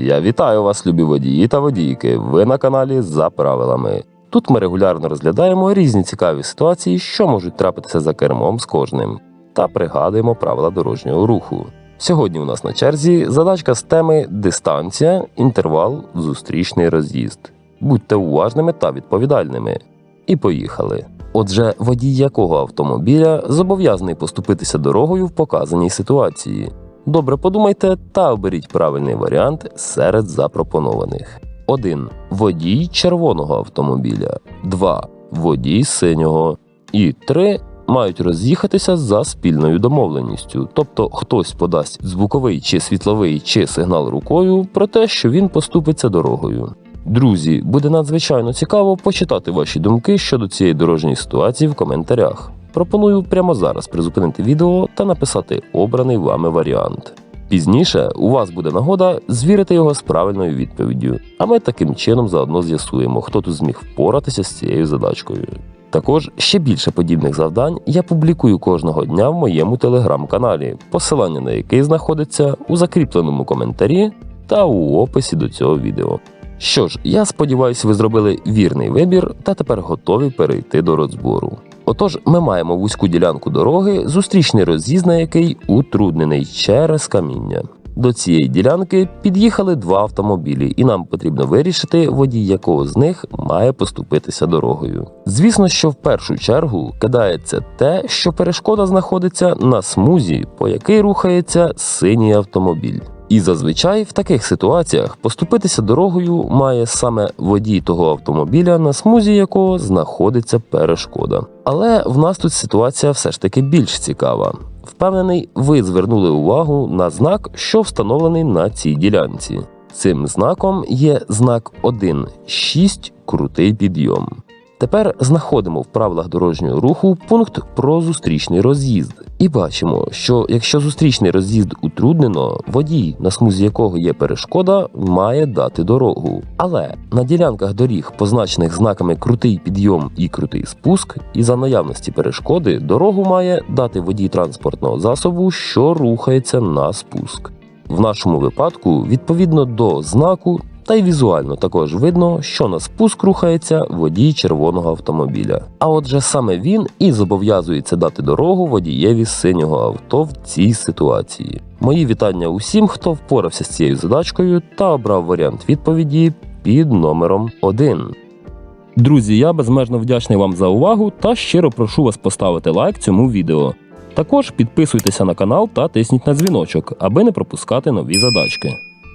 Я вітаю вас, любі водії та водійки. Ви на каналі за правилами. Тут ми регулярно розглядаємо різні цікаві ситуації, що можуть трапитися за кермом з кожним, та пригадуємо правила дорожнього руху. Сьогодні у нас на черзі задачка з теми дистанція, інтервал, зустрічний роз'їзд. Будьте уважними та відповідальними. І поїхали. Отже, водій якого автомобіля зобов'язаний поступитися дорогою в показаній ситуації. Добре подумайте та оберіть правильний варіант серед запропонованих. 1. Водій червоного автомобіля. 2. Водій синього. І 3. Мають роз'їхатися за спільною домовленістю, тобто хтось подасть звуковий чи світловий чи сигнал рукою про те, що він поступиться дорогою. Друзі, буде надзвичайно цікаво почитати ваші думки щодо цієї дорожньої ситуації в коментарях. Пропоную прямо зараз призупинити відео та написати обраний вами варіант. Пізніше у вас буде нагода звірити його з правильною відповіддю, а ми таким чином заодно з'ясуємо, хто тут зміг впоратися з цією задачкою. Також ще більше подібних завдань я публікую кожного дня в моєму телеграм-каналі, посилання на який знаходиться у закріпленому коментарі та у описі до цього відео. Що ж, я сподіваюся, ви зробили вірний вибір та тепер готові перейти до розбору. Отож, ми маємо вузьку ділянку дороги, зустрічний роз'їзд на який утруднений через каміння. До цієї ділянки під'їхали два автомобілі, і нам потрібно вирішити, водій якого з них має поступитися дорогою. Звісно, що в першу чергу кидається те, що перешкода знаходиться на смузі, по якій рухається синій автомобіль. І зазвичай в таких ситуаціях поступитися дорогою має саме водій того автомобіля, на смузі якого знаходиться перешкода. Але в нас тут ситуація все ж таки більш цікава. Впевнений, ви звернули увагу на знак, що встановлений на цій ділянці. Цим знаком є знак 1.6 крутий підйом. Тепер знаходимо в правилах дорожнього руху пункт про зустрічний роз'їзд. І бачимо, що якщо зустрічний роз'їзд утруднено, водій, на смузі якого є перешкода, має дати дорогу. Але на ділянках доріг, позначених знаками крутий підйом і крутий спуск, і за наявності перешкоди дорогу має дати водій транспортного засобу, що рухається на спуск. В нашому випадку, відповідно до знаку, та й візуально також видно, що на спуск рухається водій червоного автомобіля. А отже, саме він і зобов'язується дати дорогу водієві синього авто в цій ситуації. Мої вітання усім, хто впорався з цією задачкою та обрав варіант відповіді під номером 1. Друзі, я безмежно вдячний вам за увагу та щиро прошу вас поставити лайк цьому відео. Також підписуйтеся на канал та тисніть на дзвіночок, аби не пропускати нові задачки.